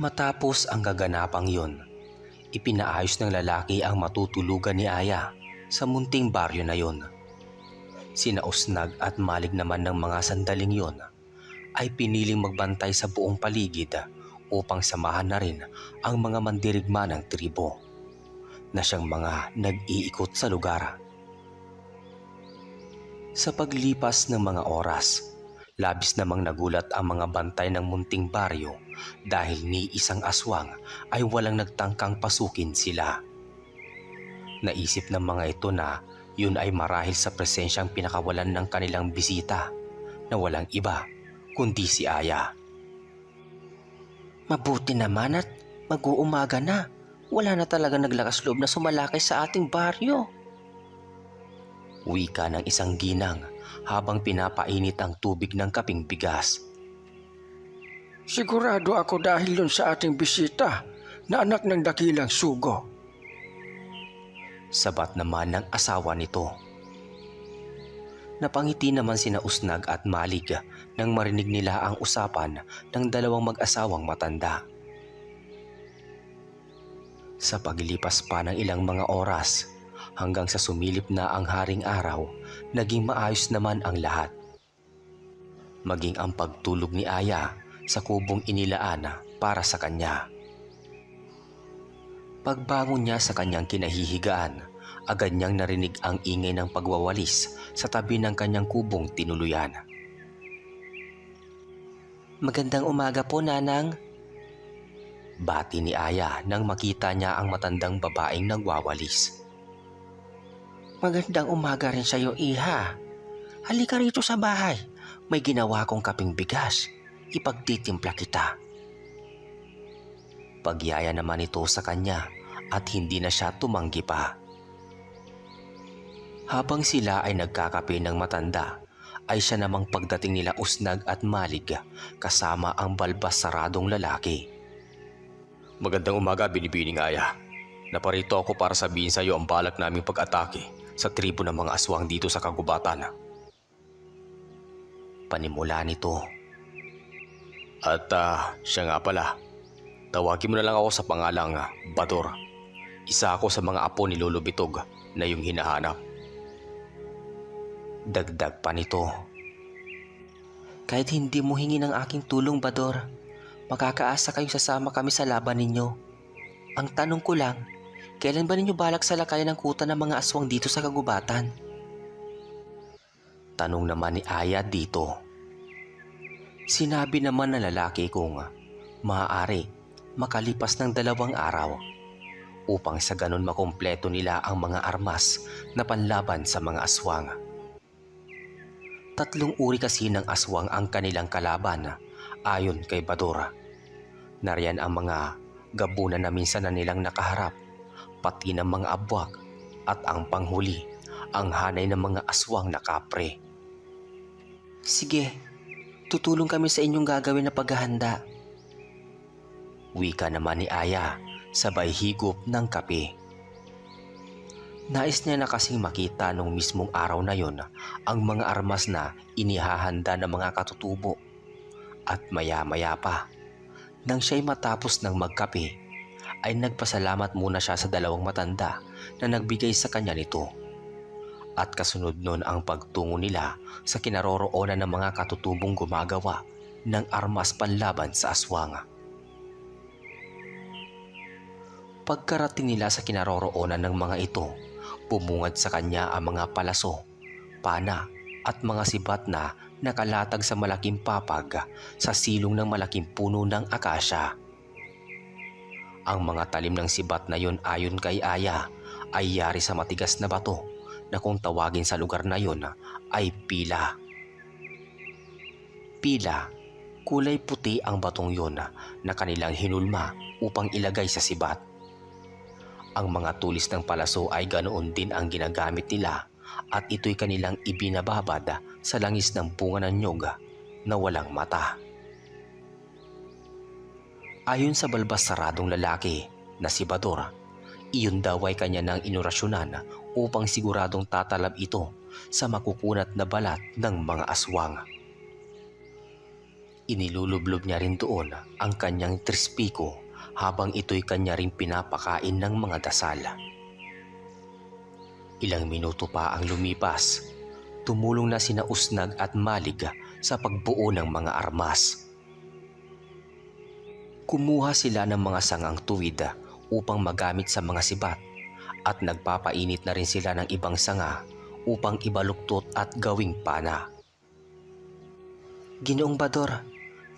Matapos ang kaganapang yon, ipinaayos ng lalaki ang matutulugan ni Aya sa munting baryo na yon. Sinausnag at malig naman ng mga sandaling yon ay piniling magbantay sa buong paligid upang samahan na rin ang mga mandirigma ng tribo na siyang mga nag-iikot sa lugar. Sa paglipas ng mga oras, labis namang nagulat ang mga bantay ng munting baryo dahil ni isang aswang ay walang nagtangkang pasukin sila. Naisip ng mga ito na yun ay marahil sa presensyang pinakawalan ng kanilang bisita na walang iba kundi si Aya. Mabuti naman at mag-uumaga na. Wala na talaga naglakas loob na sumalakay sa ating baryo. Wika ng isang ginang habang pinapainit ang tubig ng kaping bigas. Sigurado ako dahil yun sa ating bisita na anak ng dakilang sugo. Sabat naman ng asawa nito. Napangiti naman sina Usnag at Malig nang marinig nila ang usapan ng dalawang mag-asawang matanda. Sa paglipas pa ng ilang mga oras, hanggang sa sumilip na ang haring araw, naging maayos naman ang lahat. Maging ang pagtulog ni Aya sa kubong inilaan para sa kanya. Pagbangon niya sa kanyang kinahihigaan, agad niyang narinig ang ingay ng pagwawalis sa tabi ng kanyang kubong tinuluyan. Magandang umaga po, Nanang. Bati ni Aya nang makita niya ang matandang babaeng nagwawalis. Magandang umaga rin sa iyo, Iha. Halika rito sa bahay. May ginawa kong kaping bigas. Ipagtitimpla kita. Pagyaya naman ito sa kanya at hindi na siya tumanggi pa. Habang sila ay nagkakape ng matanda, ay siya namang pagdating nila usnag at malig kasama ang balbas saradong lalaki. Magandang umaga, binibining aya. Naparito ako para sabihin sa iyo ang balak naming pag-atake sa tribo ng mga aswang dito sa kagubatan. Panimula nito. At ah, siya nga pala, tawagin mo na lang ako sa pangalang ah, Bador. Isa ako sa mga apo ni Lolo Bitog na yung hinahanap. Dagdag pa nito. Kahit hindi mo hingi ng aking tulong, Bador, makakaasa kayong sasama kami sa laban ninyo. Ang tanong ko lang, kailan ba ninyo balak salakayan ng kuta ng mga aswang dito sa kagubatan? Tanong naman ni Aya dito. Sinabi naman ng lalaki kong maaari makalipas ng dalawang araw upang sa ganun makumpleto nila ang mga armas na panlaban sa mga aswang. Tatlong uri kasi ng aswang ang kanilang kalaban ayon kay Badora. Nariyan ang mga gabunan na minsan na nilang nakaharap, pati ng mga abwag at ang panghuli, ang hanay ng mga aswang na kapre. Sige, tutulong kami sa inyong gagawin na paghahanda. Wika naman ni Aya, sabay higop ng kape. Nais niya na kasing makita nung mismong araw na yon ang mga armas na inihahanda ng mga katutubo. At maya-maya pa, nang siya'y matapos ng magkape, ay nagpasalamat muna siya sa dalawang matanda na nagbigay sa kanya nito. At kasunod nun ang pagtungo nila sa kinaroroonan ng mga katutubong gumagawa ng armas panlaban sa aswang. Pagkarating nila sa kinaroroonan ng mga ito, bumungad sa kanya ang mga palaso, pana at mga sibat na nakalatag sa malaking papag sa silong ng malaking puno ng akasya. Ang mga talim ng sibat na yon ayon kay Aya ay yari sa matigas na bato na kung tawagin sa lugar na yon ay pila. Pila, kulay puti ang batong yon na kanilang hinulma upang ilagay sa sibat. Ang mga tulis ng palaso ay ganoon din ang ginagamit nila at ito'y kanilang ibinababad sa langis ng bunga ng nyog na walang mata. Ayon sa balbas saradong lalaki na si Bador, iyon daw ay kanya ng inorasyonan upang siguradong tatalab ito sa makukunat na balat ng mga aswang. Inilulublob niya rin doon ang kanyang trispiko habang ito'y kanya rin pinapakain ng mga dasal. Ilang minuto pa ang lumipas, tumulong na sina Usnag at Malig sa pagbuo ng mga armas. Kumuha sila ng mga sangang tuwid upang magamit sa mga sibat at nagpapainit na rin sila ng ibang sanga upang ibaluktot at gawing pana. Ginoong Bador,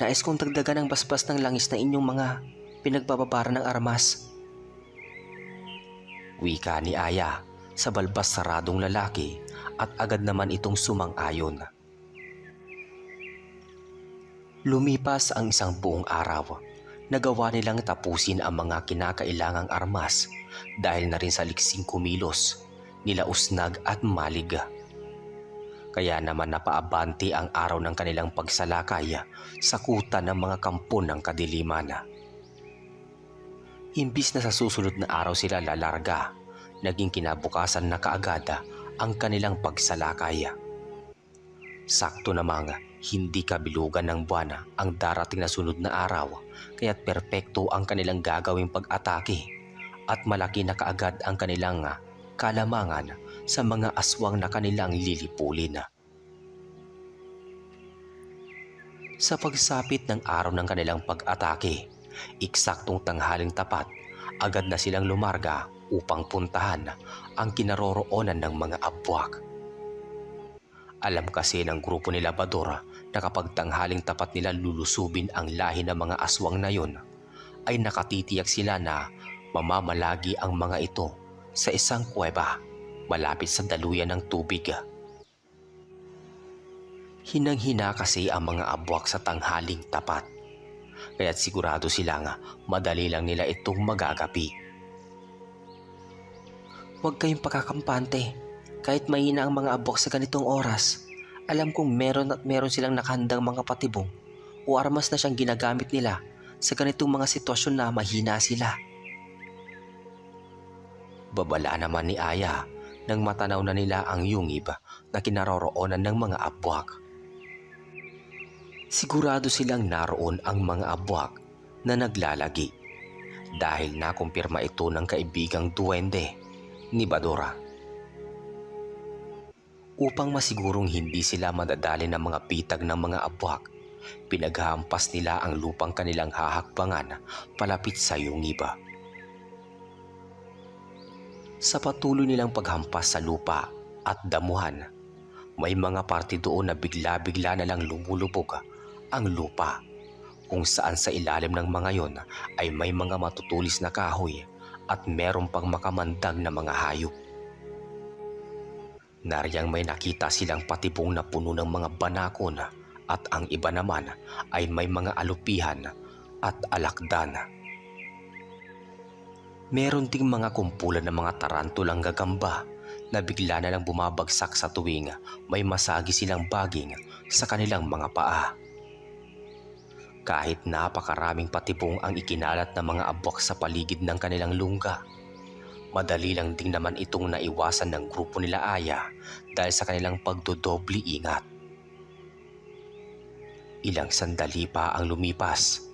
nais kong dagdagan ang basbas ng langis na inyong mga pinagbababara ng armas. Wika ni Aya sa balbas saradong lalaki at agad naman itong sumang-ayon. Lumipas ang isang buong araw. Nagawa nilang tapusin ang mga kinakailangang armas dahil na rin sa liksing kumilos nila Usnag at Malig. Kaya naman napaabante ang araw ng kanilang pagsalakay sa kuta ng mga kampo ng kadiliman. Imbis na sa susunod na araw sila lalarga, naging kinabukasan na kaagad ang kanilang pagsalakay. Sakto namang hindi kabilugan ng buwan ang darating na sunod na araw kaya't perpekto ang kanilang gagawing pag-atake at malaki na kaagad ang kanilang kalamangan sa mga aswang na kanilang lilipulin. Sa pagsapit ng araw ng kanilang pag-atake, iksaktong tanghaling tapat, agad na silang lumarga upang puntahan ang kinaroroonan ng mga abwak. Alam kasi ng grupo nila Badora na kapag tanghaling tapat nila lulusubin ang lahi ng mga aswang na yon, ay nakatitiyak sila na mamamalagi ang mga ito sa isang kuweba malapit sa daluyan ng tubig. Hinang-hina kasi ang mga abwak sa tanghaling tapat. Kaya't sigurado sila nga madali lang nila itong magagapi. Huwag kayong pakakampante. Kahit mahina ang mga abok sa ganitong oras, alam kong meron at meron silang nakahandang mga patibong o armas na siyang ginagamit nila sa ganitong mga sitwasyon na mahina sila. Babala naman ni Aya nang matanaw na nila ang yungib na kinaroroonan ng mga abwak. Sigurado silang naroon ang mga abwak na naglalagi dahil nakumpirma ito ng kaibigang duwende ni Badora. Upang masigurong hindi sila madadali ng mga pitag ng mga abwak, pinaghampas nila ang lupang kanilang hahakbangan palapit sa yungiba. Sa patuloy nilang paghampas sa lupa at damuhan, may mga parte doon na bigla-bigla na lang lumulubog ang lupa kung saan sa ilalim ng mga yon ay may mga matutulis na kahoy at meron pang makamandag na mga hayop. Nariyang may nakita silang patibong na puno ng mga banakon at ang iba naman ay may mga alupihan at alakdan. Meron ding mga kumpulan ng mga tarantulang gagamba na bigla na lang bumabagsak sa tuwing may masagi silang baging sa kanilang mga paa. Kahit napakaraming patibong ang ikinalat ng mga abwak sa paligid ng kanilang lungga, Madali lang din naman itong naiwasan ng grupo nila Aya dahil sa kanilang pagdodobli ingat. Ilang sandali pa ang lumipas.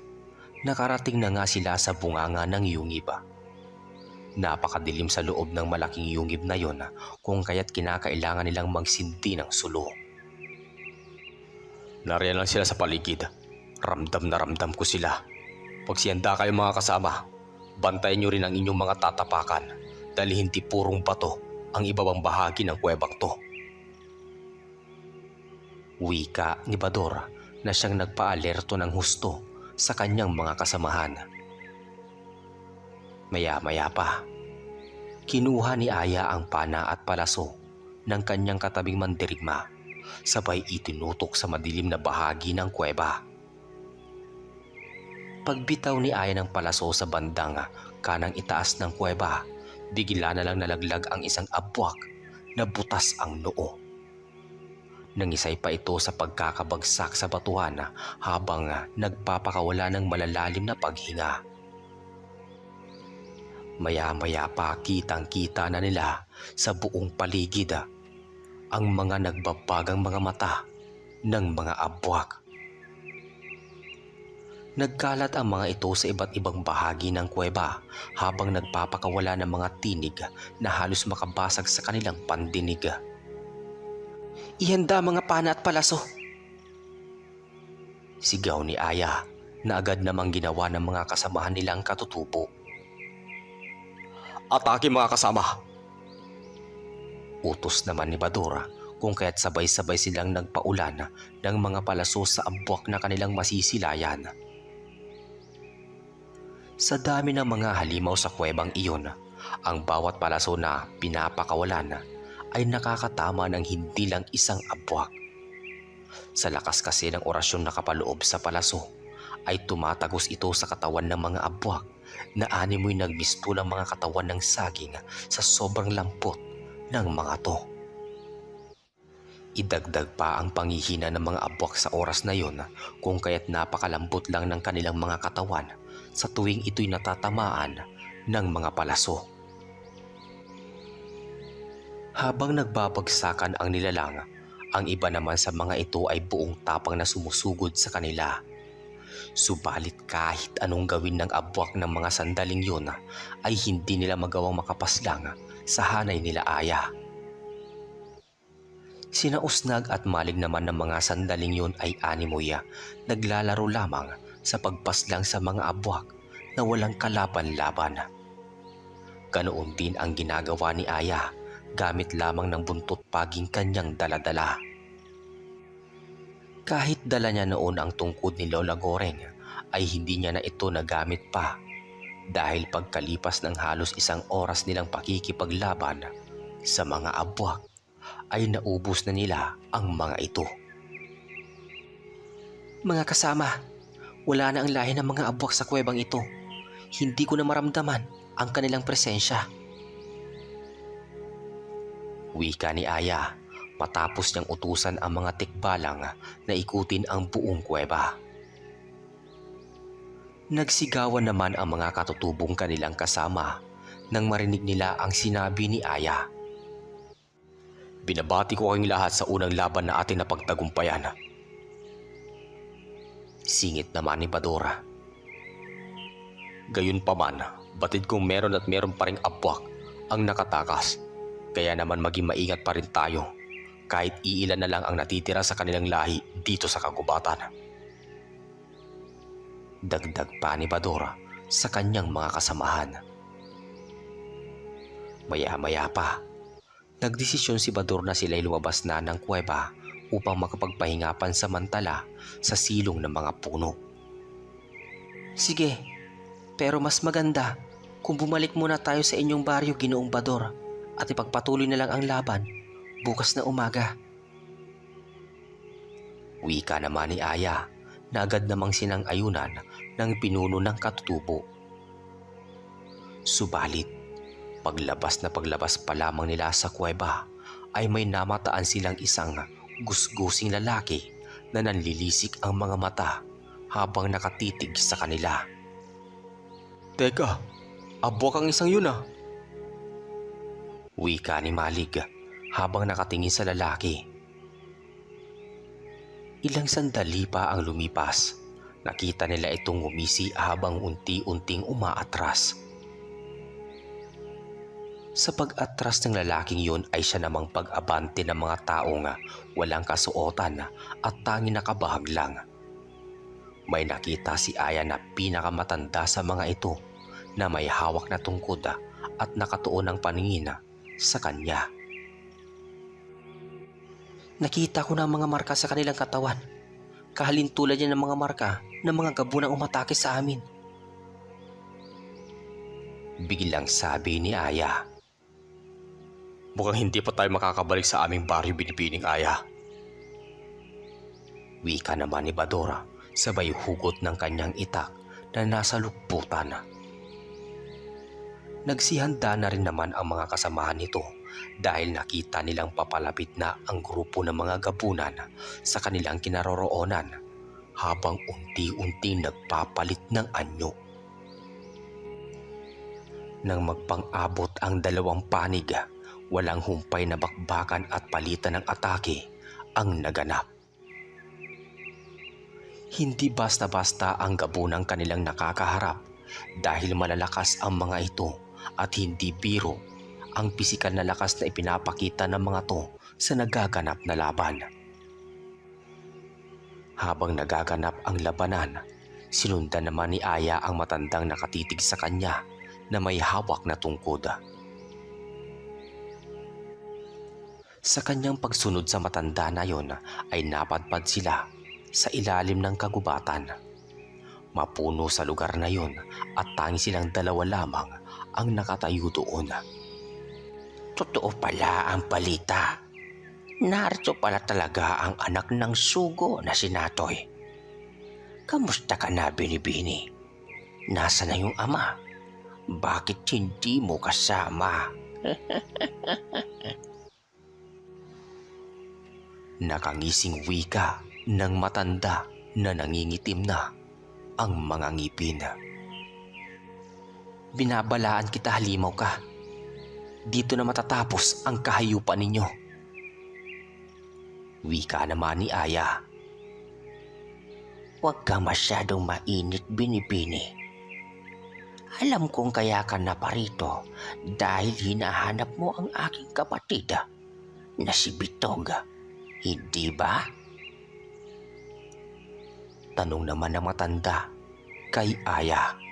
Nakarating na nga sila sa bunganga ng yungiba. Napakadilim sa loob ng malaking yungib na yon kung kaya't kinakailangan nilang magsindi ng sulo. Nariyan lang sila sa paligid. Ramdam na ramdam ko sila. Pagsiyanda kayo mga kasama, bantayan nyo rin ang inyong mga tatapakan dahil hindi purong bato ang ibabang bahagi ng kuwebang to. Wika ni Bador na siyang nagpaalerto ng husto sa kanyang mga kasamahan. Maya-maya pa, kinuha ni Aya ang pana at palaso ng kanyang katabing mandirigma sabay itinutok sa madilim na bahagi ng kuweba. Pagbitaw ni Aya ng palaso sa bandang kanang itaas ng kuweba, bigla na lang nalaglag ang isang abwak na butas ang noo. Nangisay pa ito sa pagkakabagsak sa batuhan habang nagpapakawala ng malalalim na paghinga. Maya-maya pa kitang-kita na nila sa buong paligid ang mga nagbabagang mga mata ng mga abwak. Nagkalat ang mga ito sa iba't ibang bahagi ng kuweba habang nagpapakawala ng mga tinig na halos makabasag sa kanilang pandinig. Ihanda mga pana at palaso. Sigaw ni Aya na agad namang ginawa ng mga kasamahan nilang katutubo. Atake mga kasama! Utos naman ni Badora kung kaya't sabay-sabay silang nagpaulan ng mga palaso sa abwak na kanilang masisilayan. Sa dami ng mga halimaw sa kuwebang iyon, ang bawat palaso na pinapakawalan ay nakakatama ng hindi lang isang abwak. Sa lakas kasi ng orasyon na kapaloob sa palaso, ay tumatagos ito sa katawan ng mga abwak na animoy nagmistulang mga katawan ng saging sa sobrang lampot ng mga to. Idagdag pa ang pangihina ng mga abwak sa oras na yon kung kaya't napakalambot lang ng kanilang mga katawan sa tuwing ito'y natatamaan ng mga palaso. Habang nagbabagsakan ang nilalang, ang iba naman sa mga ito ay buong tapang na sumusugod sa kanila. Subalit kahit anong gawin ng abwak ng mga sandaling yun ay hindi nila magawang makapaslang sa hanay nila Aya. Sinausnag at malig naman ng mga sandaling yun ay animoya, naglalaro lamang sa pagpaslang sa mga abwak na walang kalaban-laban. Ganoon din ang ginagawa ni Aya gamit lamang ng buntot paging kanyang daladala. Kahit dala niya noon ang tungkod ni Lola Goreng ay hindi niya na ito nagamit pa dahil pagkalipas ng halos isang oras nilang pakikipaglaban sa mga abwak ay naubos na nila ang mga ito. Mga kasama, wala na ang lahi ng mga abwak sa kuwebang ito. Hindi ko na maramdaman ang kanilang presensya. Wika ni Aya matapos niyang utusan ang mga tikbalang na ikutin ang buong kuweba. Nagsigawan naman ang mga katutubong kanilang kasama nang marinig nila ang sinabi ni Aya. Binabati ko kayong lahat sa unang laban na ating napagtagumpayan. Singit naman ni Badora. Gayun pa man, batid kong meron at meron pa ring abwak ang nakatakas. Kaya naman maging maingat pa rin tayo kahit iilan na lang ang natitira sa kanilang lahi dito sa kagubatan. Dagdag pa ni Badora sa kanyang mga kasamahan. Maya-maya pa, nagdesisyon si Bador na sila'y lumabas na ng kuweba upang makapagpahinga pansamantala sa silong ng mga puno. Sige, pero mas maganda kung bumalik muna tayo sa inyong baryo ginoong Bador at ipagpatuloy na lang ang laban bukas na umaga. Wika naman ni Aya na agad namang sinang-ayunan ng pinuno ng katutubo. Subalit, paglabas na paglabas pa lamang nila sa kuweba ay may namataan silang isang gusgusing lalaki na nanlilisik ang mga mata habang nakatitig sa kanila. Teka, abwak ang isang yun ah. Wika ni Malig habang nakatingin sa lalaki. Ilang sandali pa ang lumipas. Nakita nila itong umisi habang unti-unting umaatras. Sa pag-atras ng lalaking yun ay siya namang pag-abante ng mga taong walang kasuotan at tangi nakabahag lang. May nakita si Aya na pinakamatanda sa mga ito na may hawak na tungkod at nakatuon ang paningin sa kanya. Nakita ko na ang mga marka sa kanilang katawan. Kahalintulad yan ng mga marka ng mga gabunang umatake sa amin. Biglang sabi ni Aya. Mukhang hindi pa tayo makakabalik sa aming baryo binibining aya. Wika naman ni Badora sabay hugot ng kanyang itak na nasa lukputan. Nagsihanda na rin naman ang mga kasamahan nito dahil nakita nilang papalapit na ang grupo ng mga gabunan sa kanilang kinaroroonan habang unti-unting nagpapalit ng anyo. Nang magpang-abot ang dalawang panig, walang humpay na bakbakan at palitan ng atake ang naganap. Hindi basta-basta ang gabunang kanilang nakakaharap dahil malalakas ang mga ito at hindi biro ang pisikal na lakas na ipinapakita ng mga to sa nagaganap na laban. Habang nagaganap ang labanan, sinundan naman ni Aya ang matandang nakatitig sa kanya na may hawak na tungkod. Sa kanyang pagsunod sa matanda na yon ay napadpad sila sa ilalim ng kagubatan. Mapuno sa lugar na yon at tangi silang dalawa lamang ang nakatayo doon. Totoo pala ang balita. Narito pala talaga ang anak ng sugo na si Natoy. Kamusta ka na, Binibini? Nasa na yung ama? Bakit hindi mo kasama? Nakangising wika ng matanda na nangingitim na ang mga ngipin. Binabalaan kita halimaw ka. Dito na matatapos ang kahayupan ninyo. Wika naman ni Aya. Huwag ka masyadong mainit binibini. Alam kong kaya ka na parito dahil hinahanap mo ang aking kapatid na si Bitog. Hindi ba? Tanong naman ng matanda kay Aya.